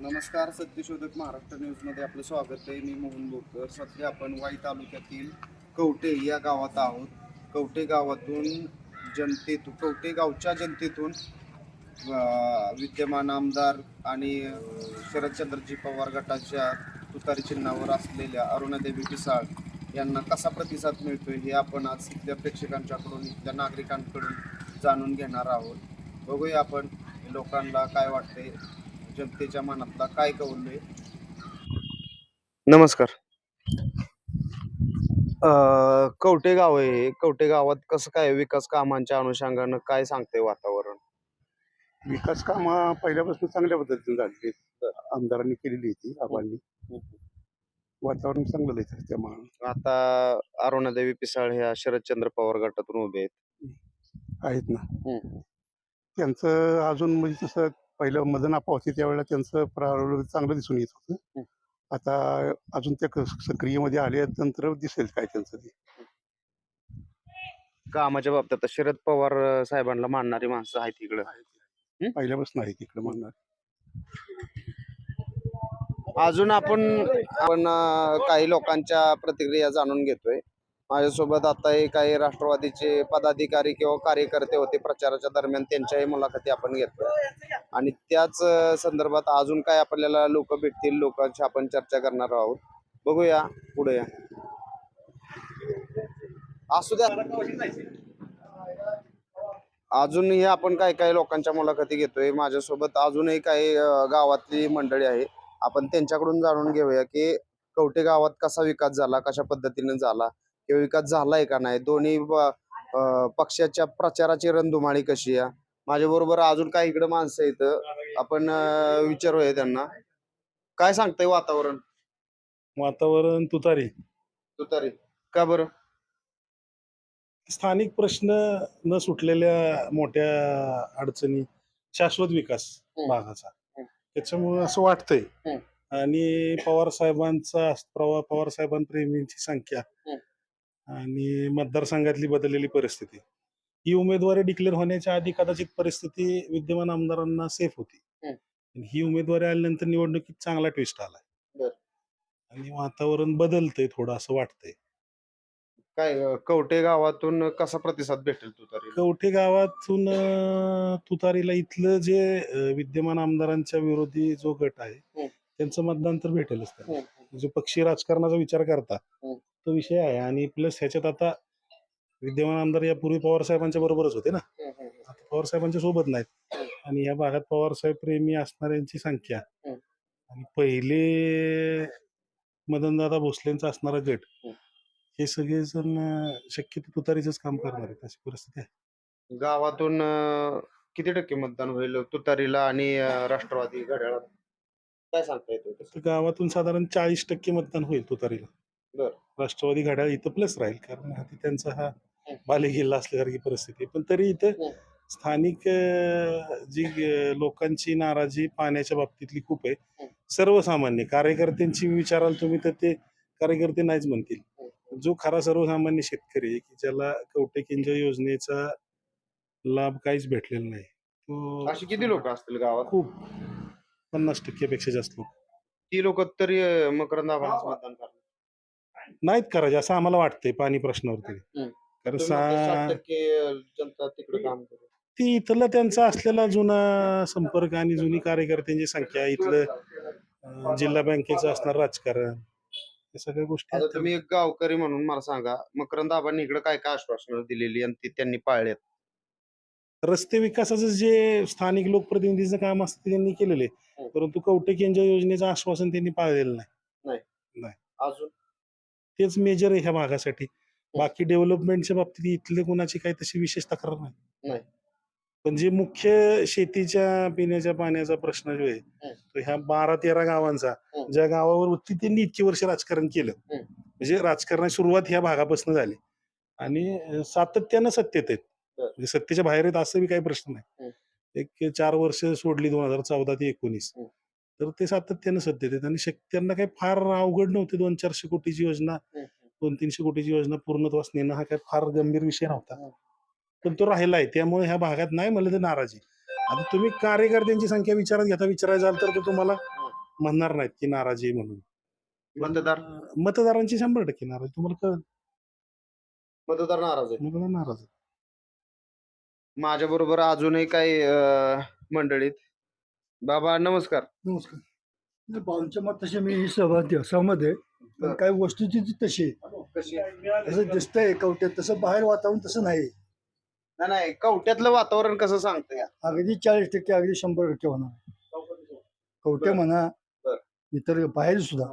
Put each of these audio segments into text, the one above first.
नमस्कार सत्यशोधक महाराष्ट्र न्यूजमध्ये आपलं स्वागत आहे. मी मोहन बोरकर. सध्या आपण वाई तालुक्यातील कवटे या गावात आहोत. कवटे गावातून जनतेतून कवटे गावच्या जनतेतून विद्यमान आमदार आणि शरदचंद्रजी पवार गटाच्या तुतारी चिन्हावर असलेल्या अरुणादेवी पिसाळ यांना कसा प्रतिसाद मिळतोय हे आपण आज इथल्या प्रेक्षकांच्याकडून इथल्या नागरिकांकडून जाणून घेणार आहोत. बघूया आपण लोकांना काय वाटते जनतेच्या मनातला काय कौल नमस्कार. कवटे गाव आहे हे. कवटे गावात कसं काय विकास कामांच्या अनुषंगानं काय सांगते वातावरण? विकास कामं पहिल्यापासून चांगल्या पद्धतीने झाली आमदारांनी केलेली होती आबांनी. वातावरण चांगलं आहे त्यामुळे आता अरुणादेवी पिसाळ ह्या शरदचंद्र पवार गटातून उभे आहेत. आहेत ना. त्यांचं अजून म्हणजे तसं पहिलं मदन आपा होते त्यावेळेला त्यांचं प्रारंभ चांगलं दिसून येत. होतं. आता अजून त्या सक्रियमध्ये आल्यानंतर दिसेल काय त्यांचं ते. कामाच्या बाबतीत आता शरद पवार साहेबांना मानणारी माणसं आहेत इकडं? पहिल्यापासून आहे तिकडे म्हणणार अजून आपण आपण अं, काही लोकांच्या प्रतिक्रिया जाणून घेतोय. माझ्यासोबत आता काही राष्ट्रवादीचे पदाधिकारी किंवा कार्यकर्ते होते प्रचाराच्या दरम्यान त्यांच्याही मुलाखती आपण घेतोय आणि त्याच संदर्भात अजून काय आपल्याला लोक भेटतील लोकांशी आपण चर्चा करणार आहोत. बघूया पुढे या. असू द्या. अजूनही आपण काही काही लोकांच्या मुलाखती घेतोय माझ्यासोबत अजूनही काही गावातली मंडळी आहे. आपण त्यांच्याकडून जाणून घेऊया की कवठे गावात कसा विकास झाला कशा पद्धतीने झाला किंवा विकास झालाय का नाही? दोन्ही पक्षाच्या प्रचाराची रणधुमाळी कशी आहे? माझ्या बरोबर अजून काही इकडे माणसं आहेत. आपण विचारूया त्यांना. काय सांगतंय वातावरण? वातावरण तुतारी. तुतारी. का बरं? स्थानिक प्रश्न न सुटलेल्या मोठ्या अडचणी शाश्वत विकास. भागाचा. त्याच्यामुळे असं वाटतंय. आणि पवार साहेबांचा प्रवा पवार साहेबांप्रेमींची संख्या. आणि मतदारसंघातली बदललेली परिस्थिती ही उमेदवारी डिक्लेअर होण्याच्या आधी कदाचित परिस्थिती विद्यमान आमदारांना सेफ होती. आणि ही उमेदवारी आल्यानंतर निवडणुकीत चांगला ट्विस्ट आलाय. आणि वातावरण बदलतंय थोडं असं वाटतंय काय कवठे गावातून कसा प्रतिसाद भेटेल तुतारी कवठे गावातून तुतारीला इथलं जे विद्यमान आमदारांच्या विरोधी जो गट आहे. त्यांचं मतदान तर भेटेलच जो पक्षीय राजकारणाचा विचार करता. तो विषय आहे आणि प्लस ह्याच्यात आता विद्यमान आमदार यापूर्वी पवार साहेबांच्या बरोबरच होते ना? आता पवार साहेबांच्या सोबत नाहीत. आणि या भागात पवार साहेब प्रेमी असणाऱ्यांची संख्या. आणि पहिले मदनदादा भोसलेंचा असणारा गट. हे सगळेजण शक्यतो तुतारीच काम करणार आहेत अशी परिस्थिती आहे. गावातून अं, किती टक्के मतदान होईल तुतारीला आणि अं, राष्ट्रवादी घड्याळात? काय सांगता येतं तर गावातून साधारण चाळीस टक्के मतदान होईल तुतारीला. बर. राष्ट्रवादी घड्याळ इथं प्लस राहील कारण त्यांचा हा हं. बालेकिल्ला असल्यासारखी परिस्थिती आहे. पण तरी इथं. स्थानिक अं, जी अं, लोकांची नाराजी पाण्याच्या बाबतीतली खूप आहे. सर्वसामान्य कार्यकर्त्यांची विचाराल तुम्ही तर ते कार्यकर्ते नाहीच म्हणतील जो खरा सर्वसामान्य शेतकरी आहे की ज्याला कवटे किंजल योजनेचा लाभ काहीच भेटलेला नाही तो अशी किती लोक असतील गावात खूप पन्नास टक्क्यापेक्षा जास्त लोक ती लोक तरी मकरंद मतदान करणार नाहीत करायचे असं आम्हाला वाटतंय पाणी प्रश्नावरती. कारण सा जनता तिकडे काम करेल. ती इथलं त्यांचा असलेला जुना संपर्क आणि जुनी कार्यकर्त्यांची संख्या इथलं जिल्हा बँकेचं असणार राजकारण या सगळ्या गोष्टी आता आहेत. तुम्ही एक गावकरी म्हणून मला सांगा मकरंद आबांनी इकडे काय काय आश्वासनं दिलेली आणि ती त्यांनी पाळलेत? रस्ते विकासाचं जे स्थानिक लोकप्रतिनिधीचं काम असतं ते त्यांनी केलेले हं. परंतु कवटे केंद्र योजनेचं आश्वासन त्यांनी पाळलेलं नाही. अजून? तेच मेजर आहे ह्या भागासाठी बाकी डेव्हलपमेंटच्या बाबतीत इथले कोणाची काही तशी विशेष तक्रार नाही. पण जे मुख्य शेतीच्या पिण्याच्या पाण्याचा प्रश्न जो आहे. तो ह्या बारा तेरा गावांचा. ज्या गावावर होती त्यांनी इतकी वर्ष राजकारण केलं. म्हणजे राजकारणाची सुरुवात ह्या भागापासून झाली आणि सातत्यानं सत्तेत आहेत. म्हणजे सत्तेच्या बाहेर आहेत असं काही प्रश्न नाही. एक चार वर्ष सोडली दोन हजार चौदा ते एकोणीस. तर ते सातत्यानं सत्तेत आहेत आणि शक- त्यांना काही फार अवघड नव्हते दोन चारशे कोटीची योजना दोन तीनशे कोटीची योजना पूर्णत्वास नेणं हा काही फार गंभीर विषय नव्हता. पण तो राहिलाय त्यामुळे ह्या भागात नाही म्हणलं तर नाराजी. आता तुम्ही कार्यकर्त्यांची संख्या विचारात घेता विचारायला जाल तर तो तुम्हाला म्हणणार नाहीत की नाराजी आहे म्हणून. मतदार? मतदारांची शंभर टक्के नाराज तुम्हाला कळलं. मतदार नाराज आहे मतदार नाराज आहे. माझ्या बरोबर अजूनही काही अं, मंडळीत बाबा नमस्कार नमस्कार नाही, भाऊंच्या मत तसे मी सहमत सहमत आहे पण. काही वस्तूची ती तशी आहे. कशी जसं दिसतंय कवट्यात तसं बाहेर वातावरण तसं नाही नाही नाही कवट्यातलं वातावरण कसं सांगतंय अगदी चाळीस टक्के अगदी शंभर टक्के होणार कवटे बरं. म्हणा बरं. इतर बाहेर सुद्धा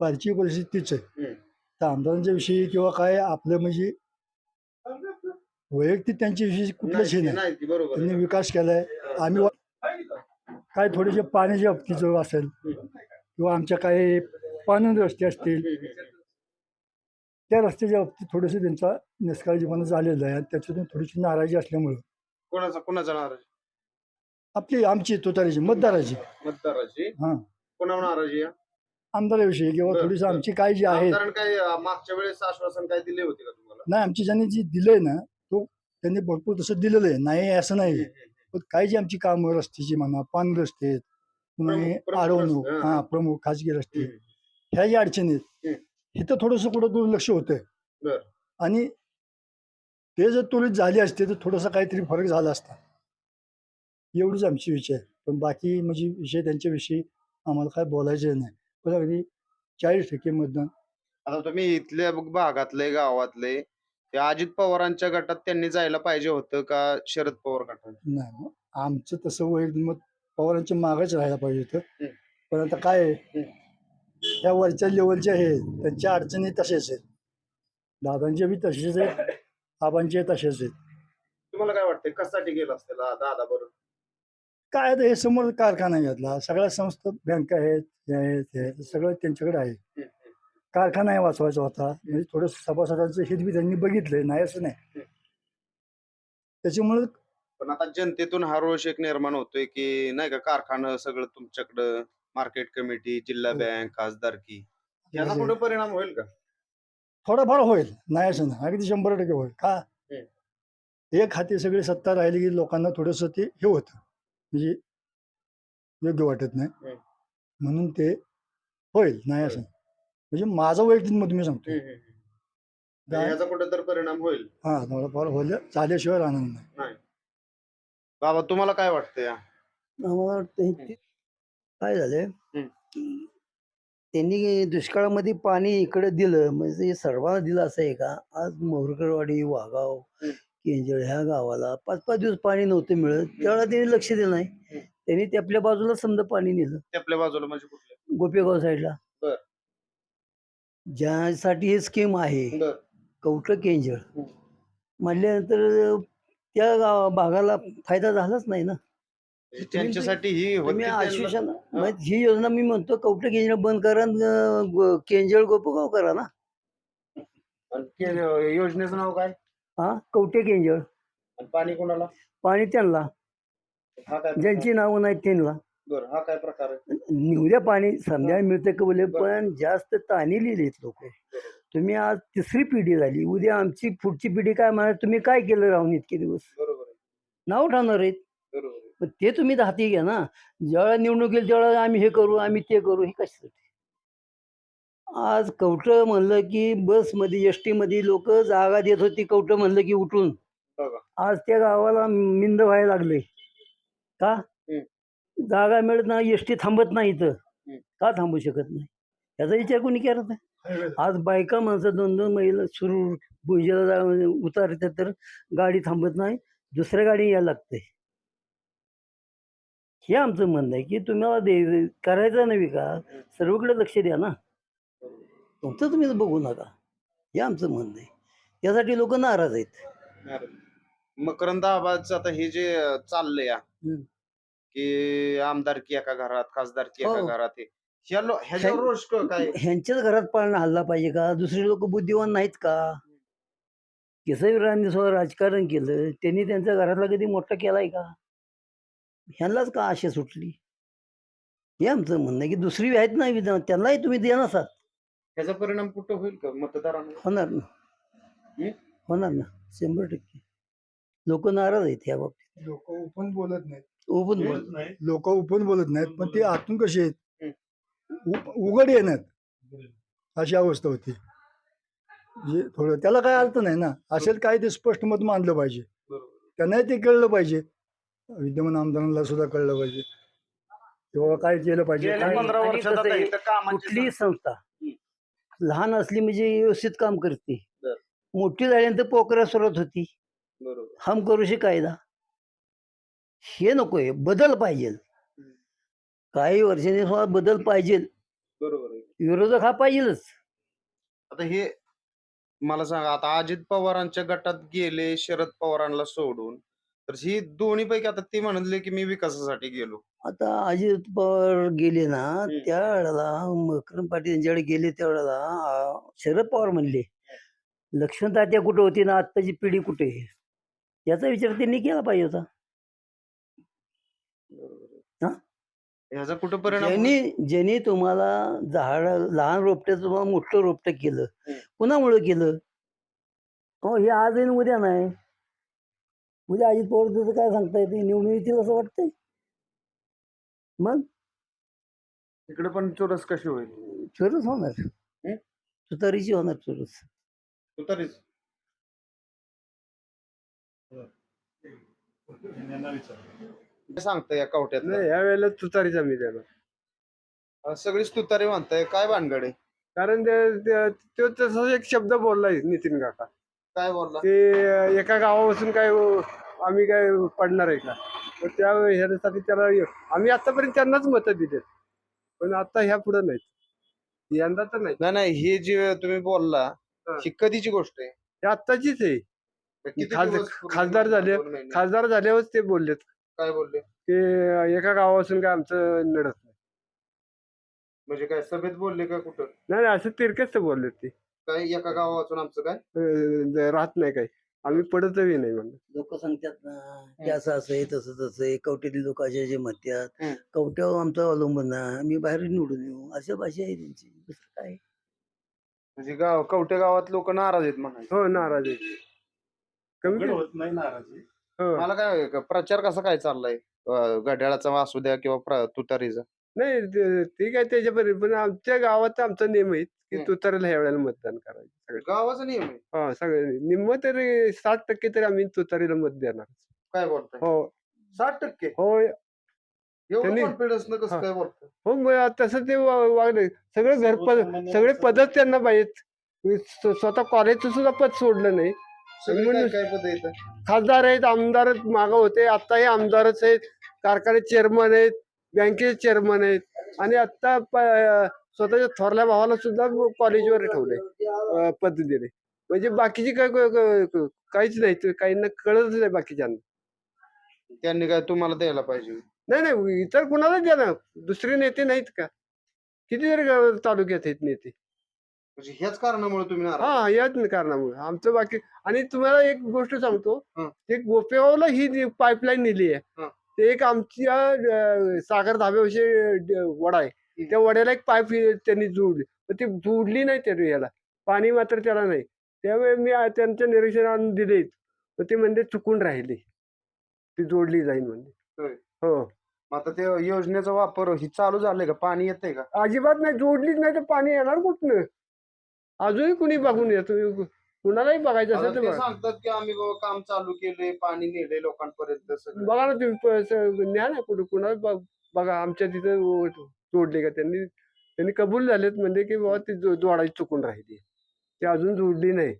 पारची परिस्थिती तीच आहे हम्म. तर आमदारांच्या विषयी किंवा काय आपलं म्हणजे वैयक्तिक त्यांच्या विषयी कुठलंच हे नाही, नाही नाही ती बरोबर त्यांनी आहे. विकास केलाय आम्ही काय थोडेसे पाण्याच्या बाबतीचं असेल किंवा आमच्या काही पाणंद रस्ते असतील त्या रस्त्याच्या बाबतीत थोडंसं त्यांचा निष्काळजीपणा झालेला आहे. आणि त्याच्यातून थोडीशी नाराजी असल्यामुळं कोणाचा कोणाचा नाराज? आपली आमची तुतारीची मतदाराची. मतदाराची? हां. कोणावर नाराजी आहे? आमदाराविषयी किंवा बरं, थोडीशी बरं. आमची काय जी आहे काय अं, मागच्या वेळेस आश्वासन काय दिले होते का तुम्हाला? नाही आमची ज्यांनी जी दिलंय ना तो त्यांनी भरपूर तसं दिलेलं आहे. नाही असं नाही पण काय जी आमची कामं रस्त्याची म्हणा पान रस्ते आहेत पुन्हा हे प्रमुख- प्रमुख अडवणूक रस्ते, हां. हा प्रमुख खाजगी रस्ते. ह्या ज्या अडचणी आहेत. इथं थोडंसं कुठं दुर्लक्ष होतंय बरं. आणि ते जर त्वरित झाले असते तर थोडासा काहीतरी फरक झाला असता एवढीच आमची विषय आहे पण बाकी म्हणजे विषय त्यांच्याविषयी आम्हाला काय बोलायचे नाही पण अगदी चाळीस टक्के मतदान आता तुम्ही इथल्या भागातले गावातले ते अजित पवारांच्या गटात त्यांनी जायला पाहिजे होतं का शरद पवार गटात? नाही आमचं तसं वैयक्तिक मत पवारांच्या मागच राहायला पाहिजे होतं. हम्म. पण आता काय आहे, वरच्या लेवलच्या आहेत. त्यांच्या अडचणी तशाच आहेत. दादांच्या बी तसेच आहेत. आबांचे तसेच आहेत. तुम्हाला काय वाटतंय? कशासाठी गेला असतील दादा बरोबर काय आता हे समोर कारखाना घेतला. सगळ्या संस्था बँका आहेत हे आहेत हे आहेत, सगळं त्यांच्याकडे आहे. आहे वाचवायचा होता. म्हणजे थोडं सभासदांचं हित बी त्यांनी बघितलंय नाही असं नाही. त्याच्यामुळे पण आता जनतेतून हा रोष एक निर्माण होतोय की नाही का कारखाना सगळं तुमच्याकडं मार्केट कमिटी जिल्हा हो. बँक खासदारकी याचा कुठे परिणाम होईल का? थोडाफार होईल नाही असं नाही. अगदी शंभर टक्के होईल. का? एक हाती सगळी सत्ता राहिली की लोकांना थोडंसं ते हे होतं. म्हणजे योग्य वाटत नाही. म्हणून ते होईल नाही असं म्हणजे माझं वैयक्तिक मत मी सांगतो याचा कुठे तर परिणाम होईल. हा थोडंफार होईल. झाल्याशिवाय राहणार नाही. बाबा तुम्हाला काय वाटतंय या? आम्हाला वाटतं हे ते- काय झालंय. त्यांनी दुष्काळामध्ये पाणी इकडे दिलं. म्हणजे हे सर्वांना दिलं असं आहे का? आज मोहरकरवाडी वाघाव हम्म. केंजळ ह्या गावाला पाच पाच दिवस पाणी नव्हतं मिळत. त्यावेळेला त्यांनी लक्ष दिलं नाही. त्यांनी ते आपल्या बाजूला समजा पाणी नेलं. ते आपल्या बाजूला म्हणजे कुठले? गोपेगाव साईडला. ज्यासाठी हे स्कीम आहे. बर. कवठं केंजळ. म्हटल्यानंतर त्या गावा भागाला फायदा झालाच नाही ना. त्यांच्यासाठी ही होती त्यांना- आश्वासन मग ही योजना मी म्हणतो कवठे केंजळ बंद करा आणि, अं, गो- केंजळ गोपगाव करा ना. आणि के- योजनेचं नाव काय? हा कवठे केंजळ आणि पाणी कोणाला? पाणी त्यांना. हा काय ज्यांची नावं नाहीत त्यांना. बर हा काय प्रकार आहे? निवड्या पाणी समजा मिळतं का बोले पण जास्त ताणी लिहिलेत लोक. तुम्ही आज तिसरी पिढी झाली उद्या आमची पुढची पिढी काय म्हणा तुम्ही काय केलं राहून इतके दिवस? बरोबर आहे. नाव ठरणार आहेत. बरोबर आहे. पण ते तुम्ही हाती घ्या ना. ज्यावेळेला निवडणूक येईल त्यावेळेला आम्ही हे करू आम्ही ते करू हे कशासाठी? आज कवठं म्हणलं की बसमध्ये एस टीमध्ये लोक जागा देत होती कवठं म्हणलं की उठून. बघा. आज त्या गावाला मिंद व्हायला लागले का? जागा मिळत नाही एस टी थांबत नाही इथं. का थांबू शकत नाही? याचा विचार कोणी करत नाही आज बायका माणसं दोन दोन महिला सुरू भुजाला जा उतारतात तर गाडी थांबत नाही दुसऱ्या गाडी यायला लागते. हे आमचं म्हणणं आहे की तुम्हाला दे करायचं नाही का? सर्वकडे लक्ष द्या ना. तुमचं तुम्हीच बघू नका. हे आमचं म्हणणं आहे. यासाठी लोक नाराज आहेत. मकरंद आबाच आता हे जे चाललंय. की आमदारकी एका घरात खासदारकी एका हो. घरात हे. ह्या लो- ह्याच्यावर ह्या- रोष क- काय? ह्यांच्याच घरात पाळणं हल्ला पाहिजे का? दुसरे लोक बुद्धिवान नाहीत का? केसरीरावांनी स्वतः राजकारण केलं त्यांनी त्यांच्या घरातला कधी मोठा केलाय का? ह्यांनाच का आशा सुटली? हे आमचं म्हणणं आहे की दुसरी आहेत ना विधान त्यांनाही तुम्ही द्या नसाल ह्याचा परिणाम कुठं होईल का? मतदारांना होणार ना? होणार ना. शंभर टक्के. लोक नाराज आहेत या बाबतीत. लोक ओपन बोलत नाहीत. ओपन बोलत. नाही. लोक ओपन बोलत नाहीत पण ते आतून कसे आहेत उघड येण्यात. अशी अवस्था होती. म्हणजे थोडं त्याला काय अर्थ नाही ना. असेल काय ते स्पष्ट मत मानलं पाहिजे. त्यांनाही ते कळलं पाहिजे. विद्यमान आमदारांना सुद्धा कळलं पाहिजे. तेव्हा काय केलं पाहिजे कुठलीही संस्था लहान असली म्हणजे व्यवस्थित काम करते. मोठी झाल्यानंतर पोकऱ्या सुरुवात होती. बरोबर. हम करूशी कायदा. हे नकोय बदल पाहिजे. काही वर्षांनी सुद्धा बदल पाहिजे. बरोबर आहे. विरोधक हा पाहिजेच आता हे मला सांगा आता अजित पवारांच्या गटात गेले शरद पवारांना सोडून तर ही दोन्ही पैकी आता ते म्हणले की मी विकासासाठी गेलो. आता अजित पवार गेले ना हम्म. त्या वेळेला मकरम पाटील यांच्याकडे गेले त्यावेळेला अं, शरद पवार म्हणले लक्ष्मण तात्या कुठे होती ना आत्ताची पिढी कुठे? आहे याचा विचार त्यांनी केला पाहिजे होता. हा? ह्याचा कुठं परिणाम होईल? ज्यांनी ज्यांनी तुम्हाला झाड लहान रोपट्याचं तुम्हाला मोठं रोपटं केलं हम्म. कुणामुळे केलं? हो हे आज आहे न उद्या नाही. उद्या अजित पवार त्याचं काय सांगता येते निवडून येतील असं वाटतंय? मग? इकडे पण चोरस कशी होईल? चोरच होणार. हम्म? तुतारीची होणार चोरस. तू तरीच काय सांगता या कवट्यात नाही या वेळेला तुतारीच आम्ही देणार. सगळीच तुतारी म्हणताय काय भानगड आहे? कारण ते- ते- तो तसाच एक शब्द बोललाय नितीन काका. काय बोलला? की एका गावापासून काय आम्ही काय पडणार आहे का? तर त्या ह्यासाठी त्याला आम्ही आतापर्यंत त्यांनाच मतं दिलेत. पण आता ह्या पुढे नाहीत. यंदा तर नाही नाही नाही हे जे तुम्ही बोलला हा. ही कधीची गोष्ट आहे? हे आत्ताचीच आहे. किती खास- दिवस पूर्वी? खासदार झाले. दोन महिने. खासदार झाल्यावरच ते बोललेत. काय बोलले? की एका गावापासून काय आमचं नडत नाही. म्हणजे काय सभेत बोलले का कुठं? नाही नाही, असं तिरकेच ते बोललेत ते. काय एका गावातून आमचं काय? अं, राहत नाही काही. आम्ही पडतही नाही म्हणलं. लोक सांगतात ना की असं असं आहे तसं तसं आहे कवट्यातील लोक असे असे म्हणतात. कवट्यावर आमचं अवलंबन आहे आम्ही बाहेर निवडून येऊ. अशा भाषा आहे त्यांची. दुसरं काय म्हणजे गाव कवठे गावात लोक नाराज आहेत म्हणायचे. हो नाराज आहे कमी. होत नाही नाराजी. हो. मला काय प्रचार कसा काय चाललाय? अं, घड्याळाचा असू द्या किंवा प्र- तुतारीचा. नाही ते- ठीक आहे त्याच्यापर्यंत पण आमच्या गावात आमचा नियम आहे की. तुतारीला ह्या वेळेला मतदान करायचं सगळे गावाचा नियम आहे? हा सगळे निम्म तरी साठ टक्के तरी आम्ही तुतारीला मत देणार. काय बोलताय? हो. साठ टक्के? हो एवढं त्यांनी- कॉन्फिडन्स न कसं हा. काय बोलतोय? हो मग तसं ते वा- वागले. सगळे घर पद सगळे पदच त्यांना पाहिजेत. स्व- स्वतः कॉलेजचं सुद्धा पद सोडलं नाही. सगळे काय पद खासदार आहेत आमदार मागं होते. आत्ताही आमदारच आहेत. कारखाने चेअरमन आहेत बँकेचे चेअरमन आहेत. आणि आता प- स्वतःच्या थोरल्या भावाला सुद्धा कॉलेजवर ठेवले अं, पद दिले म्हणजे बाकीची काय काय- काय- काहीच नाही. ते काहींना कळतच नाही बाकीच्यांना. त्यांनी काय तुम्हाला द्यायला पाहिजे? नाही नाही. इतर कुणाला द्या ना दुसरे नेते नाहीत का? किती गाव- तालुक्यात आहेत नेते. म्हणजे ह्याच कारणामुळे तुम्ही नाराज हा याच कारणामुळे. आमचं बाकी आणि तुम्हाला एक गोष्ट सांगतो. हं. ते गोपेगावला ही पाईपलाईन नेली आहे. ते एक आमच्या अं, सागर धाब्याविषयी वडा आहे. हं. त्या वड्याला एक पाईप त्यांनी जोडली. पण ती जोडली नाही त्या याला. पाणी मात्र त्याला नाही. त्यावेळी मी आ- त्यांचं निरीक्षण आणून दिले. तर ते म्हणजे चुकून राहिली. ती जोडली जाईल म्हणजे होय. हो. मग आता ते योजनेचा वापर ही चालू झालंय का? पाणी येतंय का? अजिबात नाही. जोडलीच नाही तर पाणी येणार कुठनं? अजूनही कुणी बघून येतो? कुणालाही बघायचं असेल तर ते बघा. सांगतात की आम्ही बाबा काम चालू केलंय पाणी नेलंय लोकांपर्यंत सगळं. बघा ना तुम्ही प- स- न्या ना कुठं कुणाला ब- बघा आमच्या तिथं जोडले का त्यांनी? त्यांनी कबूल झालेत म्हणजे की बाबा ती जो- जोडायची चुकून राहिली. ती अजून जोडली नाही.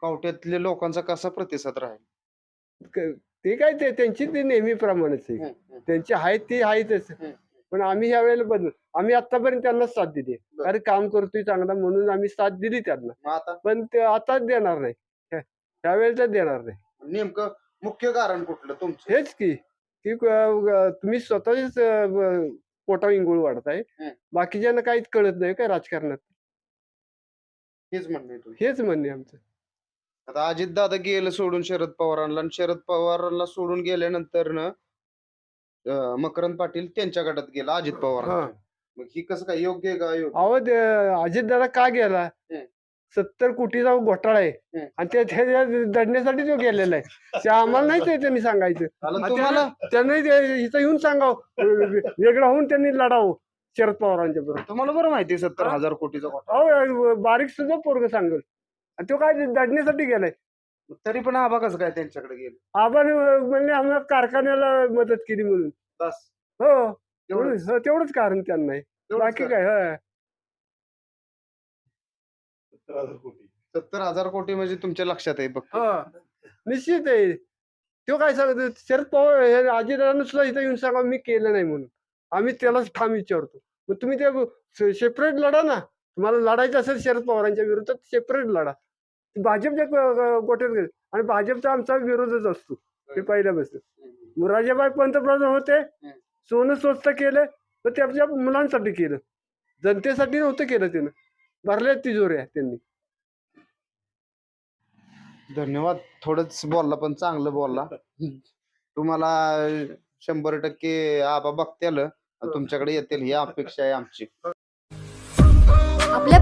कवट्यातल्या लोकांचा कसा प्रतिसाद राहील? क- ते काय ते त्यांची ती नेहमीप्रमाणेच आहे. त्यांची आहेत ती आहेतच हम्म. पण आम्ही ह्या वेळेला बदल आम्ही आतापर्यंत त्यांना साथ दिली. अरे काम करतोय चांगला म्हणून आम्ही साथ दिली त्यांना. आता? पण ते आताच देणार नाही. त्यावेळेला देणार नाही. नेमकं मुख्य कारण कुठलं तुमचं? हेच की की तुम्ही स्वतःच पोटा इंगुळ वाढताय. बाकीच्यांना काहीच कळत नाही काय राजकारणात. हेच म्हणणं. हेच म्हणणे आमचं. आता अजित दादा गेलं सोडून शरद पवारांना आणि शरद पवारांना सोडून गेल्यानंतर न अं, मकरंद पाटील त्यांच्या गटात गेला अजित पवार. हा. मग ही कसं काय योग्य आहे का? योग्य अहो अजित दादा का गेला. सत्तर कोटीचा घोटाळा आहे. आणि त्या त्या दडण्यासाठी तो गेलेला आहे. ते आम्हाला नाही ते त्यांनी सांगायचं. आणि तुम्हाला? त्यांना- त्यांनी ते इथं येऊन सांगावं. वेगळं होऊन त्यांनी लढावं शरद पवारांच्या बरोबर. तुम्हाला बरं माहिती सत्तर? हजार कोटीचा घोटाळा. अहो बारीक सुद्धा पोरग सांगेल. आणि तो काय दडण्यासाठी गेलाय. तरी पण आबा कसं काय त्यांच्याकडे गेले? आपण म्हणजे आम्हाला कारखान्याला मदत केली म्हणून. बस. हो. तेवढंच तेवढंच हो, तेवढंच कारण त्यांना आहे. तेवढंच बाकी का? काय होय. सत्तर हजार कोटी. म्हणजे तुमच्या लक्षात आहे बघ. हो. निश्चित आहे. तो काय सांगतो शरद पवार हे अजितदादांना सुद्धा इथं येऊन सांगा मी केलं नाही म्हणून. आम्ही त्यालाच ठाम विचारतो. मग तुम्ही ते सेपरेट लढा ना. तुम्हाला लढायचं असेल शरद पवारांच्या विरोधात सेपरेट लढा. भाजपच्या गोट्यात गेले. आणि भाजपचा आमचा विरोधच असतो. ते पहिल्यापासून. मुराजाबाई पंतप्रधान होते. सोनं स्वस्त केलं तर ते आपल्या मुलांसाठी केलं. जनतेसाठी नव्हतं केलं त्यानं भरल्या तिजोऱ्या त्यांनी. धन्यवाद. थोडंच बोलला पण चांगलं बोलला. तुम्हाला शंभर टक्के आबा बघतील. आणि तुमच्याकडे येतील. ही अपेक्षा आहे आमची.